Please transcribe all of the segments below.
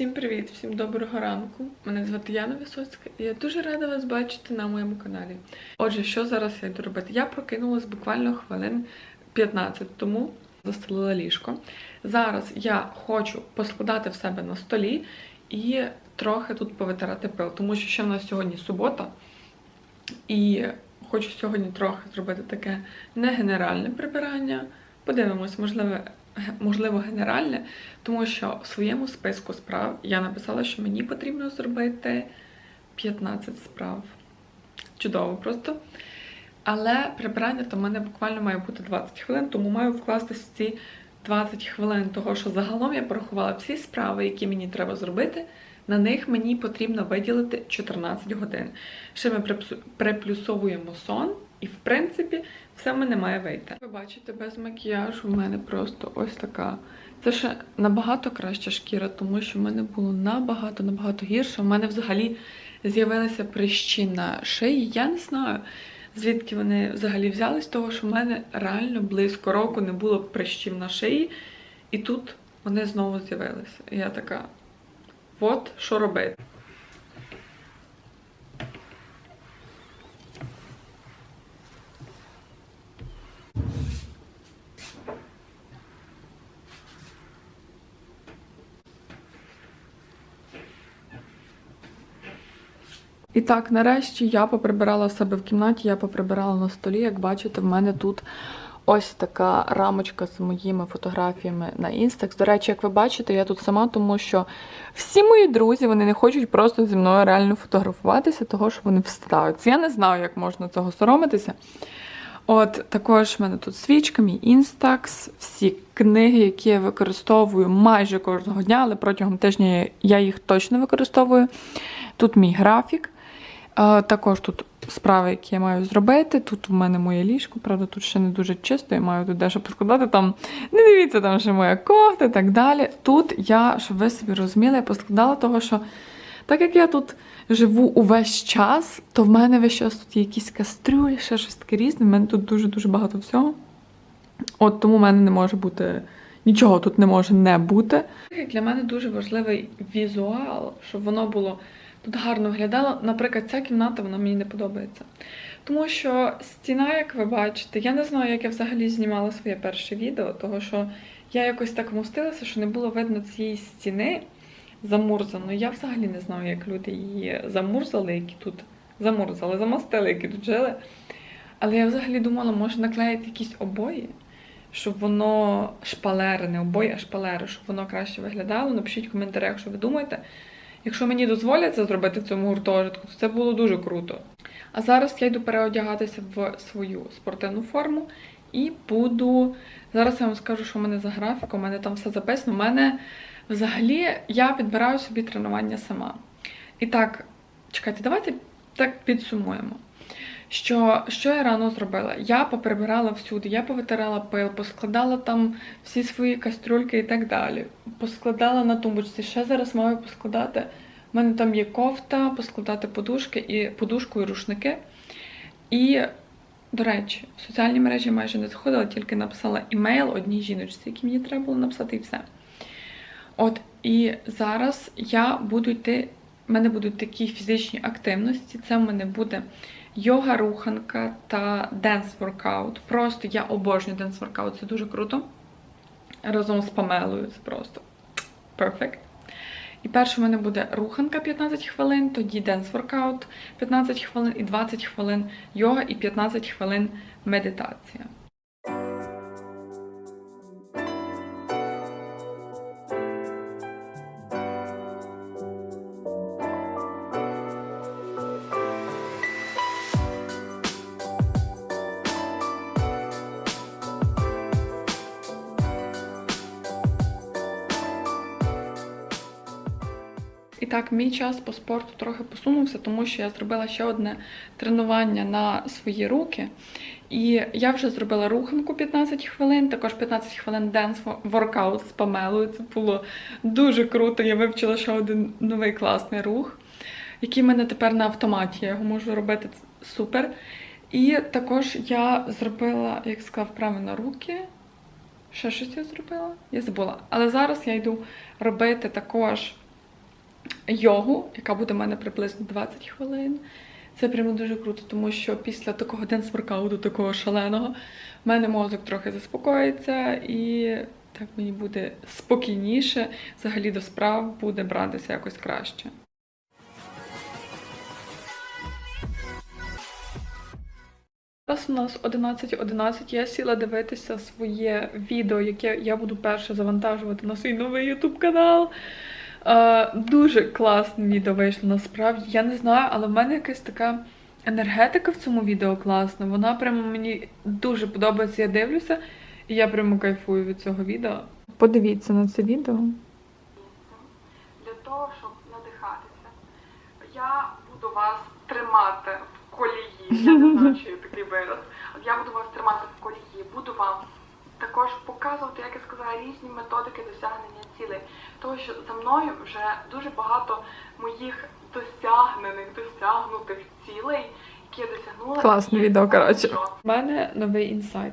Всім привіт, всім доброго ранку. Мене звати Яна Висоцька і я дуже рада вас бачити на моєму каналі. Отже, що зараз я йду робити? Я прокинулась буквально хвилин 15 тому, застелила ліжко. Зараз я хочу поскладати в себе на столі і трохи тут повитирати пил, тому що ще в нас сьогодні субота. І хочу сьогодні трохи зробити таке не генеральне прибирання. Подивимось, можливо, можливо, генеральне, тому що в своєму списку справ я написала, що мені потрібно зробити 15 справ. Чудово просто. Але прибирання то в мене буквально має бути 20 хвилин, тому маю вкластися в ці 20 хвилин, того що загалом я порахувала всі справи, які мені треба зробити. На них мені потрібно виділити 14 годин. Ще ми приплюсовуємо сон, і в принципі все в мене має вийти. Ви бачите, без макіяжу в мене просто ось така. Це ще набагато краща шкіра, тому що в мене було набагато набагато гірше. У мене взагалі з'явилися прищі на шиї. Я не знаю, звідки вони взагалі взялись, того що в мене реально близько року не було прищів на шиї, і тут вони знову з'явилися. І я така. От що робити. І так, нарешті я поприбирала себе в кімнаті, я поприбирала на столі. Як бачите, в мене тут ось така рамочка з моїми фотографіями на Instax. До речі, як ви бачите, я тут сама, тому що всі мої друзі вони не хочуть просто зі мною реально фотографуватися, того що вони встаються. Я не знаю, як можна цього соромитися. От також в мене тут свічка, мій Instax, всі книги, які я використовую майже кожного дня, але протягом тижня я їх точно використовую. Тут мій графік. Також тут справи, які я маю зробити. Тут в мене моє ліжко, правда, тут ще не дуже чисто, я маю тут дещо поскладати. Там не дивіться, там ще моя кофта і так далі. Тут я, щоб ви собі розуміли, я поскладала того, що так як я тут живу увесь час, то в мене весь час тут є якісь кастрюлі, ще щось таке різне. В мене тут дуже-дуже багато всього. От тому в мене не може бути. Нічого тут не може не бути. Для мене дуже важливий візуал, щоб воно було тут гарно виглядало. Наприклад, ця кімната вона мені не подобається. Тому що стіна, як ви бачите, я не знаю, як я взагалі знімала своє перше відео, того що я якось так вмостилася, що не було видно цієї стіни замурзаної. Я взагалі не знаю, як люди її замурзали, які тут замурзали, замостили, які тут жили. Але я взагалі думала, може наклеїти якісь обої, щоб воно шпалери, не обої, а шпалери, щоб воно краще виглядало. Напишіть в коментарях, що ви думаєте. Якщо мені дозволять це зробити в цьому гуртожитку, то це було дуже круто. А зараз я йду переодягатися в свою спортивну форму і буду. Зараз я вам скажу, що в мене за графік, у мене там все записано. У мене взагалі я підбираю собі тренування сама. І так, чекайте, давайте так підсумуємо. Що, що я рано зробила? Я поприбирала всюди, я повитирала пил, поскладала там всі свої кастрюльки і так далі. Поскладала на тумбочці. Ще зараз маю поскладати. У мене там є кофта, поскладати подушки і подушку і рушники. І, до речі, в соціальні мережі майже не заходила, тільки написала імейл одній жіночці, який мені треба було написати, і все. От, і зараз я буду йти. в мене будуть такі фізичні активності. Це в мене буде йога-руханка та денс-воркаут. Просто я обожнюю денс-воркаут, це дуже круто. Разом з Памелою, це просто перфект. І перше в мене буде руханка 15 хвилин, тоді денс-воркаут 15 хвилин і 20 хвилин йога і 15 хвилин медитація. Мій час по спорту трохи посунувся, тому що я зробила ще одне тренування на свої руки. І я вже зробила руханку 15 хвилин, також 15 хвилин денс воркаут з Памелою. Це було дуже круто. Я вивчила ще один новий класний рух, який в мене тепер на автоматі. Я його можу робити супер. І також я зробила, як сказав, вправи на руки. Ще щось я зробила? Я забула. Але зараз я йду робити також йогу, яка буде в мене приблизно 20 хвилин. Це прямо дуже круто, тому що після такого денс-воркауту, такого шаленого, в мене мозок трохи заспокоїться і так мені буде спокійніше, взагалі до справ буде братися якось краще. Зараз у нас 11.11, я сіла дивитися своє відео, яке я буду перше завантажувати на свій новий YouTube канал. Е, дуже класне відео вийшло насправді. Я не знаю, але в мене якась така енергетика в цьому відео класна. Вона прямо мені дуже подобається, я дивлюся, і я прямо кайфую від цього відео. Подивіться на це відео. для того, щоб надихатися. Я буду вас тримати в колії. Я не знаю, чи є такий вираз. Я буду вас тримати в колії, буду вам також показувати, як я сказала, різні методики досягнення цілей. Тому що за мною вже дуже багато моїх досягнених, досягнутих цілей, які я досягнула. Класне відео, коротше. У мене новий інсайт.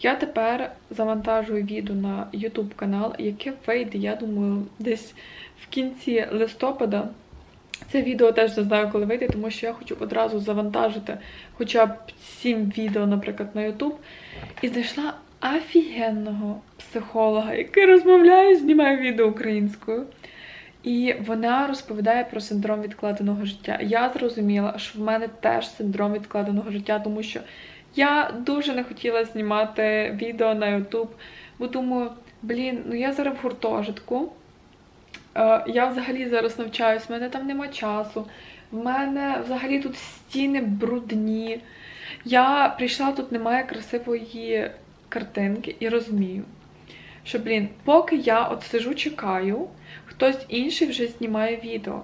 Я тепер завантажую відео на YouTube канал, яке вийде, я думаю, десь в кінці листопада. Це відео теж не знаю, коли вийде, тому що я хочу одразу завантажити хоча б 7 відео, наприклад, на YouTube. І знайшла офігенного психолога, який розмовляє, знімає відео українською. І вона розповідає про синдром відкладеного життя. Я зрозуміла, що в мене теж синдром відкладеного життя, тому що я дуже не хотіла знімати відео на YouTube, бо думаю, блін, ну я зараз в гуртожитку. Е, Я взагалі зараз навчаюсь, в мене там нема часу. В мене взагалі тут стіни брудні. Я прийшла, тут немає красивої картинки і розумію, що, блін, поки я от сижу, чекаю, хтось інший вже знімає відео.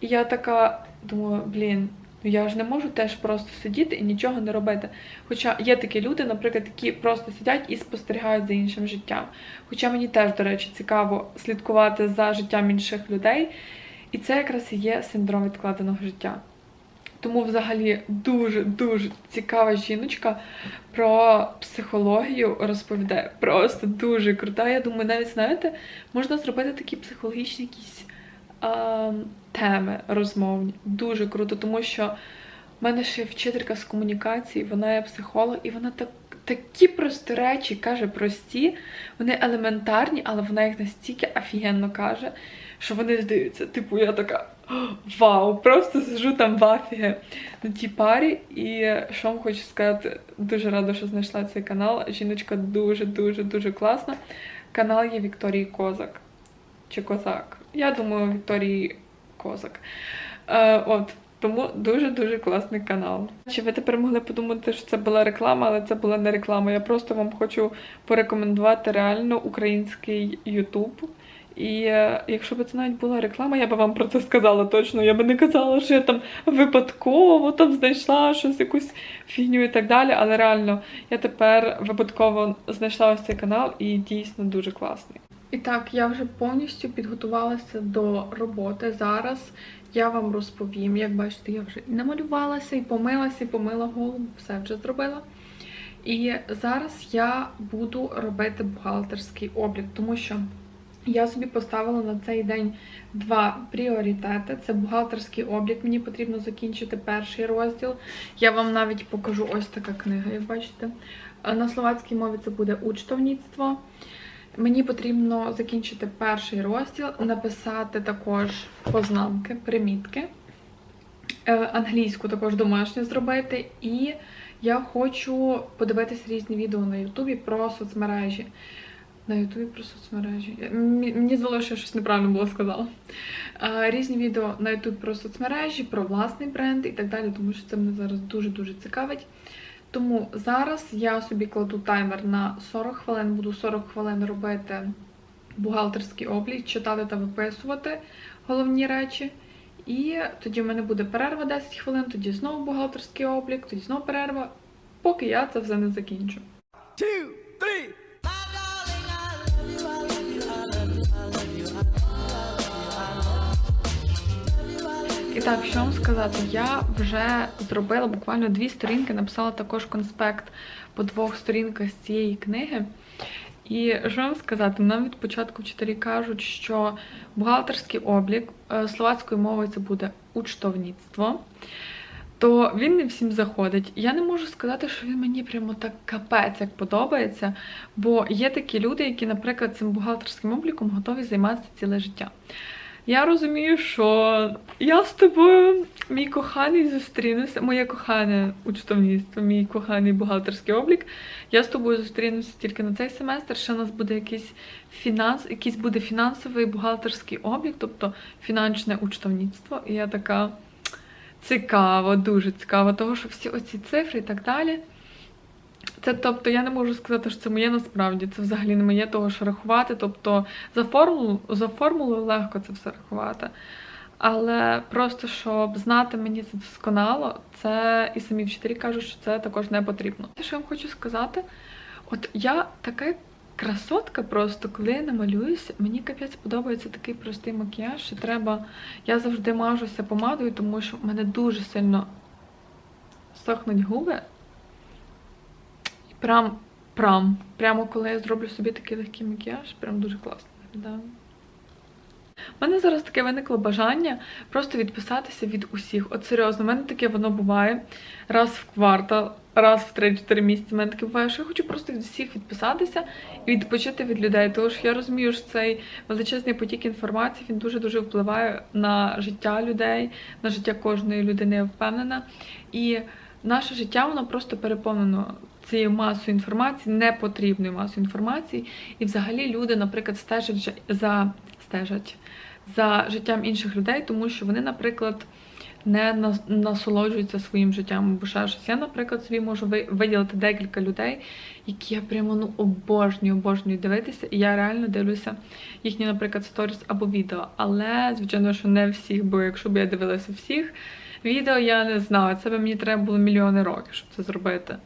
І я така думаю, блін, ну я ж не можу теж просто сидіти і нічого не робити. Хоча є такі люди, наприклад, які просто сидять і спостерігають за іншим життям. Хоча мені теж, до речі, цікаво слідкувати за життям інших людей. І це якраз і є синдром відкладеного життя. Тому взагалі дуже-дуже цікава жіночка про психологію розповідає. Просто дуже крута. Я думаю, навіть знаєте, можна зробити такі психологічні якісь а, теми розмовні. Дуже круто, тому що в мене ще вчителька з комунікації, вона є психолог, і вона так, такі прості речі каже прості, вони елементарні, але вона їх настільки офігенно каже, що вони здаються. Типу, я така вау, просто сижу там в афігі на тій парі. І що вам хочу сказати, дуже рада, що знайшла цей канал. Жіночка дуже-дуже дуже класна. Канал є Вікторії Козак. Чи Козак. Я думаю, Вікторії Козак. Е, от. Тому дуже-дуже класний канал. Чи ви тепер могли подумати, що це була реклама, але це була не реклама. Я просто вам хочу порекомендувати реально український Ютуб. І е, якщо б це навіть була реклама, я би вам про це сказала точно. Я би не казала, що я там випадково там знайшла щось, якусь фігню і так далі. Але реально, я тепер випадково знайшла ось цей канал і дійсно дуже класний. І так, я вже повністю підготувалася до роботи. Зараз я вам розповім. Як бачите, я вже і намалювалася, і помилася, і помила голову, все вже зробила. І зараз я буду робити бухгалтерський облік, тому що я собі поставила на цей день два пріоритети. Це бухгалтерський облік. Мені потрібно закінчити перший розділ. Я вам навіть покажу ось така книга, як бачите. Е, На словацькій мові це буде учтовництво. Мені потрібно закінчити перший розділ, написати також познамки, примітки. Е, Англійську також домашню зробити. І я хочу подивитись різні відео на Ютубі про соцмережі. На Ютубі про соцмережі. Мені здалося, що щось неправильно було сказала. Різні відео на Ютубі про соцмережі, про власний бренд і так далі, тому що це мене зараз дуже-дуже цікавить. Тому зараз я собі кладу таймер на 40 хвилин, буду 40 хвилин робити бухгалтерський облік, читати та виписувати головні речі. І тоді в мене буде перерва 10 хвилин, тоді знову бухгалтерський облік, тоді знову перерва, поки я це все не закінчу. two, three. І так, що вам сказати, я вже зробила буквально дві сторінки, написала також конспект по двох сторінках з цієї книги. І що вам сказати, нам від початку вчителі кажуть, що бухгалтерський облік е, словацькою мовою це буде учтовництво. То він не всім заходить. Я не можу сказати, що він мені прямо так капець як подобається. Бо є такі люди, які, наприклад, цим бухгалтерським обліком готові займатися ціле життя. Я розумію, що я з тобою, мій коханий, зустрінуся, моє кохане учтовництво, мій коханий бухгалтерський облік. Я з тобою зустрінуся тільки на цей семестр. Ще у нас буде якийсь фінанс, якийсь буде фінансовий бухгалтерський облік, тобто фінансове учтовництво. І я така цікаво, дуже цікаво, того, що всі оці цифри і так далі. Це тобто я не можу сказати, що це моє насправді. Це взагалі не моє того, що рахувати. Тобто за формулу, за формулою легко це все рахувати. Але просто щоб знати мені це досконало, це і самі вчителі кажуть, що це також не потрібно. Те, що я вам хочу сказати, от я така красотка просто, коли я намалююся, мені капець подобається такий простий макіяж, що треба. Я завжди мажуся помадою, тому що в мене дуже сильно сохнуть губи. Прям, прям, прямо коли я зроблю собі такий легкий макіяж, прям дуже класно виглядає. У мене зараз таке виникло бажання просто відписатися від усіх. От серйозно, в мене таке воно буває раз в квартал, раз в 3-4 місяці. У мене таке буває, що я хочу просто від усіх відписатися і відпочити від людей. Тому що я розумію, що цей величезний потік інформації він дуже-дуже впливає на життя людей, на життя кожної людини, я впевнена. І наше життя воно просто переповнено цією масою інформації, непотрібною масою інформації. І взагалі люди, наприклад, стежать за стежать за життям інших людей, тому що вони, наприклад, не насолоджуються своїм життям або ще щось. Я, наприклад, собі можу ви- виділити декілька людей, які я прямо ну обожнюю, обожнюю дивитися, і я реально дивлюся їхні, наприклад, сторіс або відео. Але, звичайно, що не всіх, бо якщо б я дивилася всіх відео, я не знаю. Це би мені треба було мільйони років, щоб це зробити.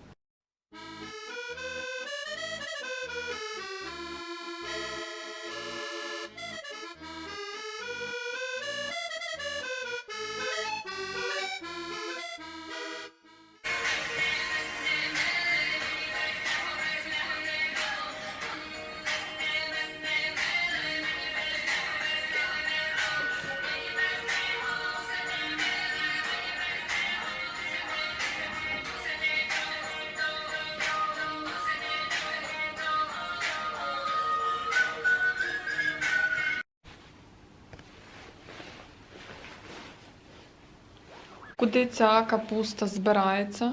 Куди ця капуста збирається.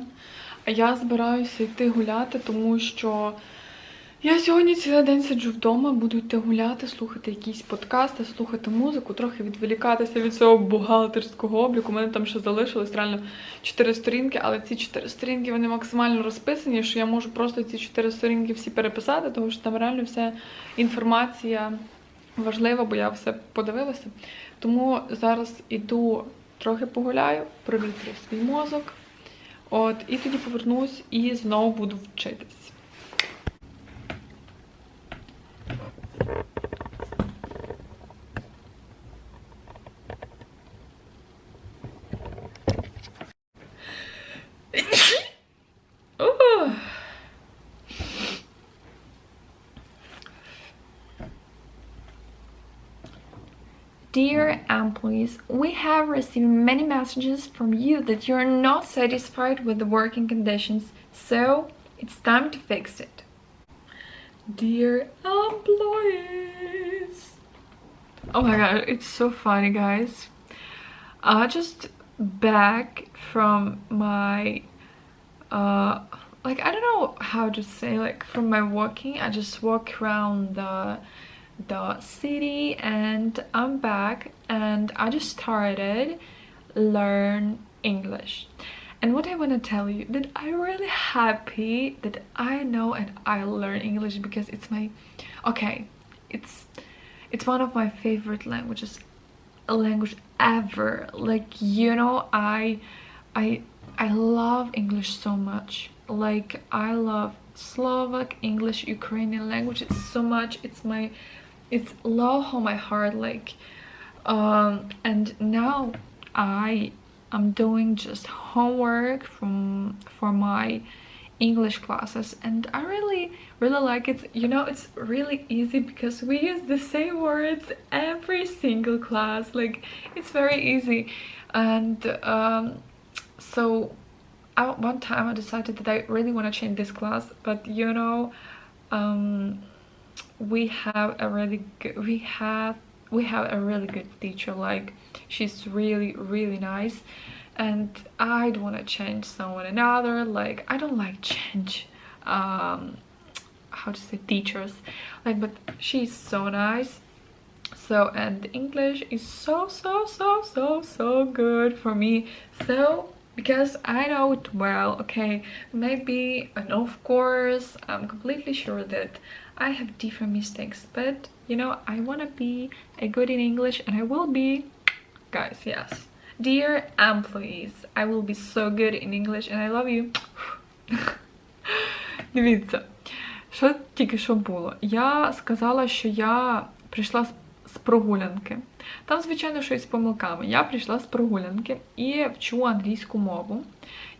А я збираюся йти гуляти, тому що я сьогодні цілий день сиджу вдома, буду йти гуляти, слухати якісь подкасти, слухати музику, трохи відволікатися від цього бухгалтерського обліку. У мене там ще залишилось реально 4 сторінки, але ці 4 сторінки вони максимально розписані, що я можу просто ці 4 сторінки всі переписати, тому що там реально вся інформація важлива, бо я все подивилася. Тому зараз іду трохи погуляю, провітрю свій мозок. От, і тоді повернусь і знову буду вчитись. Dear employees, we have received many messages from you that you're not satisfied with the working conditions, so it's time to fix it. Dear employees. Oh my god, it's so funny, guys. I just back from my uh like I don't know how to say like from my walking. I just walk around the the city and I'm back and I just started learn English. And what I want to tell you that I'm really happy that I know and I learn English because it's my okay, it's it's one of my favorite languages a language ever. Like you know, I I I love English so much. Like I love Slovak, English, Ukrainian language it's so much. It's my it's love on my heart like um and now I am doing just homework from for my English classes and I really really like it. You know it's really easy because we use the same words every single class like it's very easy. And um, so I, one time I decided that I really want to change this class but you know um, we have a really good we have we have a really good teacher like she's really really nice. And I don't want to change someone another like I don't like change um how to say teachers. Like but she's so nice. So and English is so so so so so good for me. So because I know it well okay? Maybe and of course I'm completely sure that I have different mistakes but you know I want to be a good in English and I will be guys yes dear employees I will be so good in English and I love you Дивіться, що тільки що було. Я сказала, що я прийшла з прогулянки. Там, звичайно, щось з помилками. Я прийшла з прогулянки і вчу англійську мову,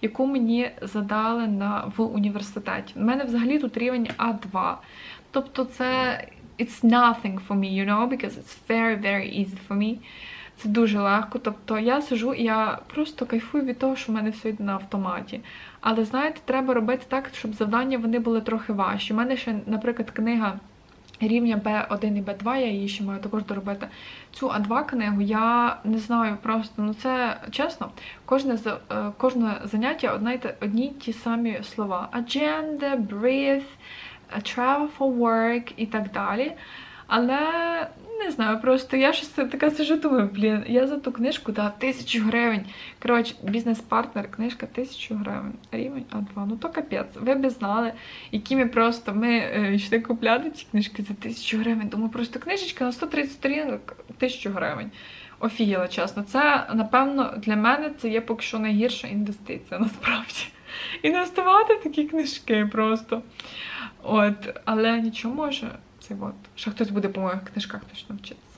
яку мені задали на, в університеті. У мене взагалі тут рівень А2. Тобто це it's nothing for me, you know, because it's very, very easy for me. Це дуже легко. Тобто я сижу і я просто кайфую від того, що в мене все йде на автоматі. Але знаєте, треба робити так, щоб завдання вони були трохи важчі. У мене ще, наприклад, книга рівня B1 і B2, я її ще маю також доробити. Цю А2 книгу я не знаю просто, ну це чесно, кожне, е, кожне заняття одні й ті самі слова. Agenda, breathe, travel for work і так далі. Але не знаю, просто я щось така сижу, думаю, блін, я за ту книжку дав тисячу гривень. Коротше, бізнес-партнер, книжка тисячу гривень. Рівень А2. Ну то капець. Ви б знали, які ми просто ми е, йшли купляти ці книжки за тисячу гривень. Тому просто книжечка на 130 сторінок тисячу гривень. Офігіла, чесно. Це, напевно, для мене це є поки що найгірша інвестиція, насправді. Інвестувати в такі книжки просто. От, але нічого може. Це от. Ще хтось буде по моїх книжках точно вчитися.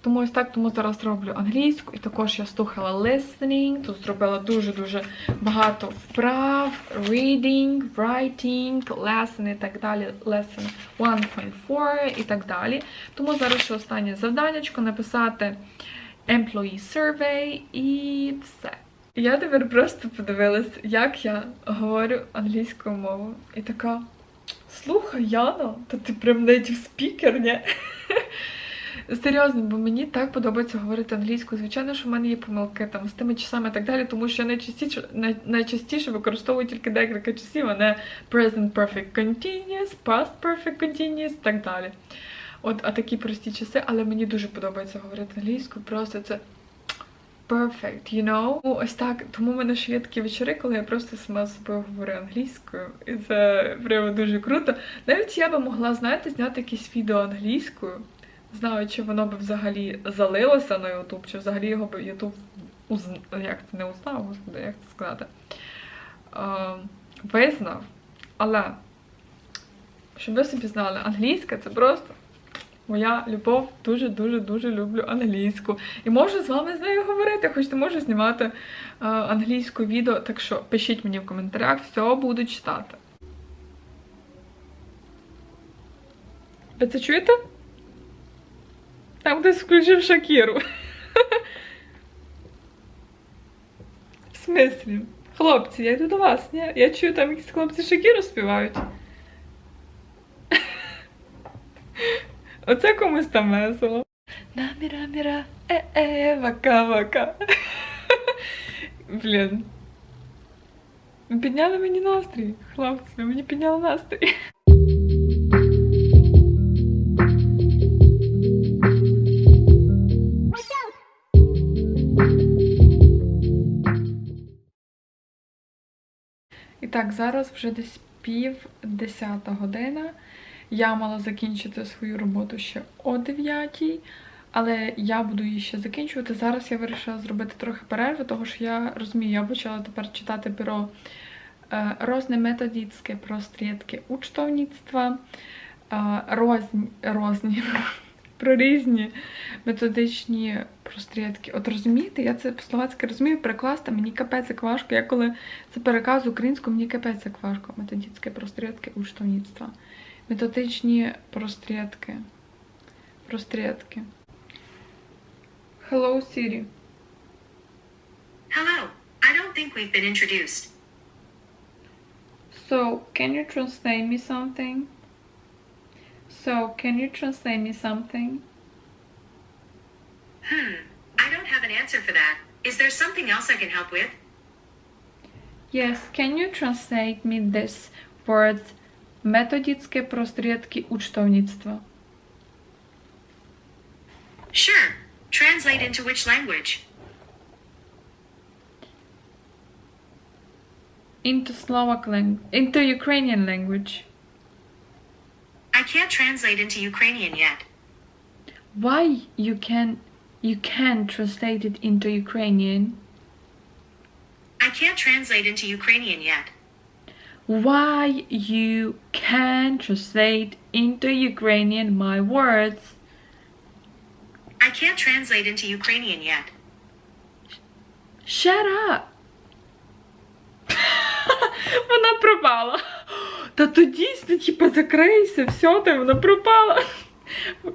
Тому ось так, тому зараз роблю англійську, і також я слухала listening, тут зробила дуже-дуже багато вправ, reading, writing, lesson і так далі, lesson 1.4 і так далі. Тому зараз ще останнє завданнячко написати employee survey і все. Я тепер просто подивилась, як я говорю англійською мовою. І така. Слухай, Яна, та ти прям native speaker, ні? Серйозно, бо мені так подобається говорити англійською. Звичайно, що в мене є помилки там з тими часами і так далі, тому що я найчастіше, най, найчастіше використовую тільки декілька часів, а не present perfect continuous, past perfect continuous і так далі. От, а такі прості часи, але мені дуже подобається говорити англійською, просто це perfect, you know? Ну, ось так. Тому в мене ще є такі вечори, коли я просто сама з собою говорю англійською. І це прямо дуже круто. Навіть я би могла, знаєте, зняти якесь відео англійською. Знаю, чи воно би взагалі залилося на YouTube, чи взагалі його би YouTube уз... як це не узнав, господи, як це сказати. Е, визнав. Але, щоб ви собі знали, англійська це просто моя любов. Дуже-дуже дуже люблю англійську. І можу з вами з нею говорити, хоч не можу знімати е, англійську відео, так що пишіть мені в коментарях, все буду читати. Ви це чуєте? Там хтось включив Шакіру. В смислі? Хлопці, я йду до вас, ні? Я чую, там якісь хлопці Шакіру співають. Оце комусь там весело. Наміра-міра, е-е, вака-вака. Блін. Підняли мені настрій, хлопці, мені підняли настрій. І так, зараз вже десь пів десята година. Я мала закінчити свою роботу ще о 9, але я буду її ще закінчувати. Зараз я вирішила зробити трохи перерви, тому що я розумію, я почала тепер читати про е, розне методицьке прострідки учтовництва, е, розні, розні, про різні методичні прострітки. От розумієте, я це по-словацьки розумію, перекласти мені капець як важко. Я коли це переказую українською, мені капець як важко. Методичні прострітки уштовництва. Методичні прострітки. Прострітки. Hello, Siri. Hello. I don't think we've been introduced. So, can you translate me something? So, can you translate me something? Hmm. I don't have an answer for that. Is there something else I can help with? Yes, can you translate me this words metodické prostriedky účtovníctva. Sure. Translate into which language? Into Slovak language. Into Ukrainian language. I can't translate into Ukrainian yet. Why you can you can translate it into Ukrainian? I can't translate into Ukrainian yet. Why you can translate into Ukrainian my words? I can't translate into Ukrainian yet. Shut up! Вона пропала. Та то дійсно, типу, закрийся, все, та вона пропала.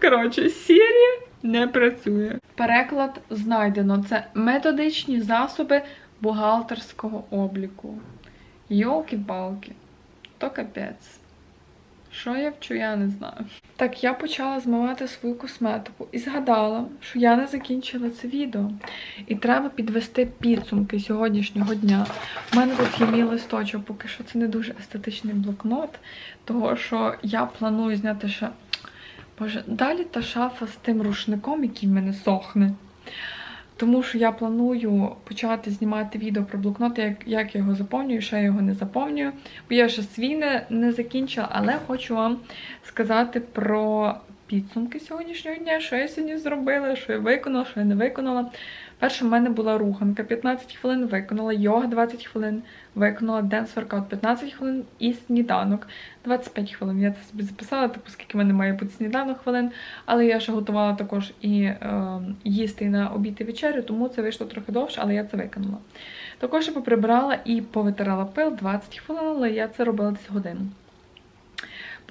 Коротше, серія не працює. Переклад знайдено. Це методичні засоби бухгалтерського обліку. Йолки-палки. То капець. Що я вчу, я не знаю. Так, я почала змивати свою косметику і згадала, що я не закінчила це відео. І треба підвести підсумки сьогоднішнього дня. У мене тут є мій листочок, поки що це не дуже естетичний блокнот, того що я планую зняти ще. Боже, далі та шафа з тим рушником, який в мене сохне. Тому що я планую почати знімати відео про блокнот, як, як я його заповнюю, що я його не заповнюю. Бо я ще свій не, не закінчила, але хочу вам сказати про підсумки сьогоднішнього дня, що я сьогодні зробила, що я виконала, що я не виконала. Перше, в мене була руханка 15 хвилин виконала, йога 20 хвилин виконала, денс воркаут 15 хвилин і сніданок 25 хвилин. Я це собі записала, типу, скільки в мене має бути сніданок хвилин, але я ще готувала також і е, їсти на обід і вечерю, тому це вийшло трохи довше, але я це виконала. Також я поприбирала і повитирала пил 20 хвилин, але я це робила десь годину.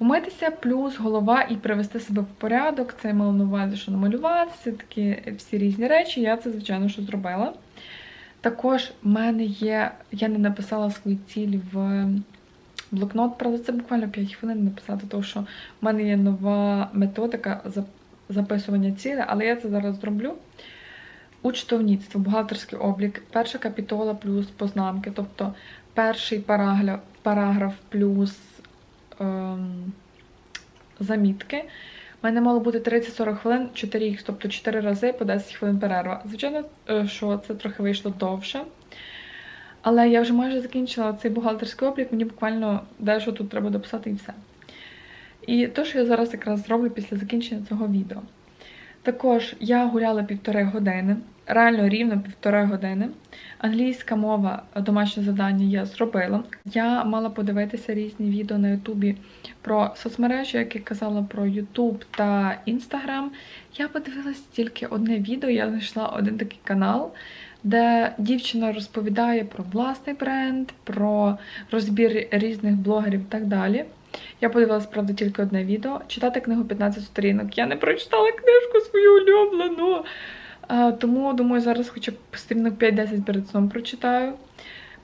Помитися плюс голова і привести себе в порядок. Це я мала на увазі, що намалюватися, такі всі різні речі. Я це, звичайно, що зробила. Також в мене є, я не написала свої цілі в блокнот, правда, це буквально 5 хвилин написати, тому що в мене є нова методика записування цілей, але я це зараз зроблю. Учтовництво, бухгалтерський облік, перша капітола плюс познамки, тобто перший параграф, плюс замітки. У мене мало бути 30-40 хвилин, 4 їх, тобто 4 рази по 10 хвилин перерва. Звичайно, е, що це трохи вийшло довше. Але я вже майже закінчила цей бухгалтерський облік, мені буквально дещо тут треба дописати і все. І то, що я зараз якраз зроблю після закінчення цього відео. Також я гуляла півтори години, реально рівно півтори години. Англійська мова, домашнє завдання я зробила. Я мала подивитися різні відео на Ютубі про соцмережі, як я казала про Ютуб та Інстаграм. Я подивилась тільки одне відео, я знайшла один такий канал, де дівчина розповідає про власний бренд, про розбір різних блогерів і так далі. Я подивилась, правда, тільки одне відео. Читати книгу 15 сторінок. Я не прочитала книжку свою улюблену. Тому, думаю, зараз хоча б сторінок 5-10 перед сном прочитаю.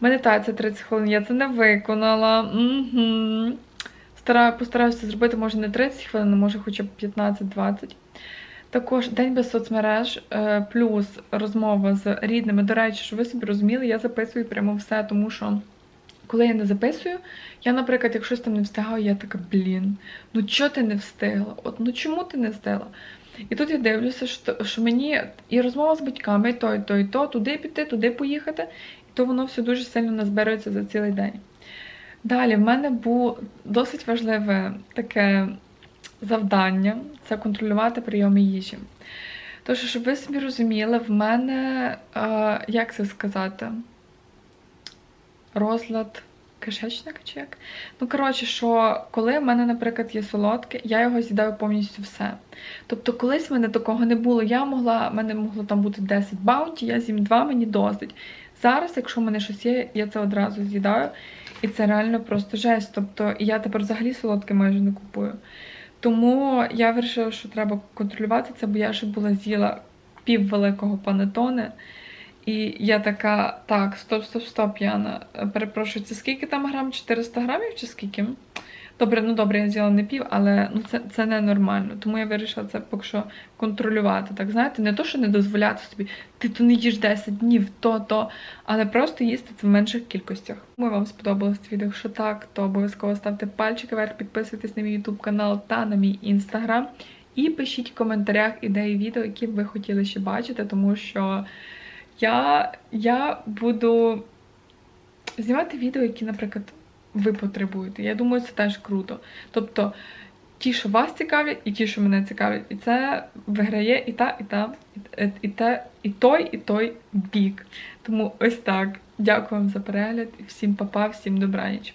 Медитація 30 хвилин. Я це не виконала. Угу. Стараю, постараюся зробити, може, не 30 хвилин, а може хоча б 15-20. Також день без соцмереж, е, плюс розмова з рідними. До речі, щоб ви собі розуміли, я записую прямо все, тому що коли я не записую, я, наприклад, як щось там не встигаю, я така, блін, ну чого ти не встигла? От ну чому ти не встигла? І тут я дивлюся, що, що мені і розмова з батьками, і то, і то, і то, туди піти, туди поїхати, і то воно все дуже сильно назбирається за цілий день. Далі в мене було досить важливе таке завдання це контролювати прийоми їжі. Тож, щоб ви собі розуміли, в мене, е, як це сказати, розлад кишечника чи як. Ну, коротше, що коли в мене, наприклад, є солодке, я його з'їдаю повністю все. Тобто, колись в мене такого не було. Я могла, в мене могло там бути 10 баунті, я з'їм 2, мені досить. Зараз, якщо в мене щось є, я це одразу з'їдаю. І це реально просто жесть. Тобто, я тепер взагалі солодке майже не купую. Тому я вирішила, що треба контролювати це, бо я ще була з'їла пів великого панетоне. І я така, так, стоп, стоп, стоп, Яна. Перепрошую, це скільки там грам? 400 грамів чи скільки? Добре, ну добре, я з'їла не пів, але ну це, це ненормально. Тому я вирішила це поки що контролювати. Так знаєте, не то, що не дозволяти собі, ти то не їж 10 днів, то, то, але просто їсти це в менших кількостях. Ми вам сподобалось це відео. Якщо так, то обов'язково ставте пальчики вверх, підписуйтесь на мій YouTube канал та на мій інстаграм. І пишіть в коментарях ідеї відео, які б ви хотіли ще бачити, тому що я, я буду знімати відео, які, наприклад, ви потребуєте. Я думаю, це теж круто. Тобто ті, що вас цікавлять, і ті, що мене цікавлять. І це виграє і та, і та, і, те, і той, і той бік. Тому ось так. Дякую вам за перегляд. Всім па-па, всім добраніч.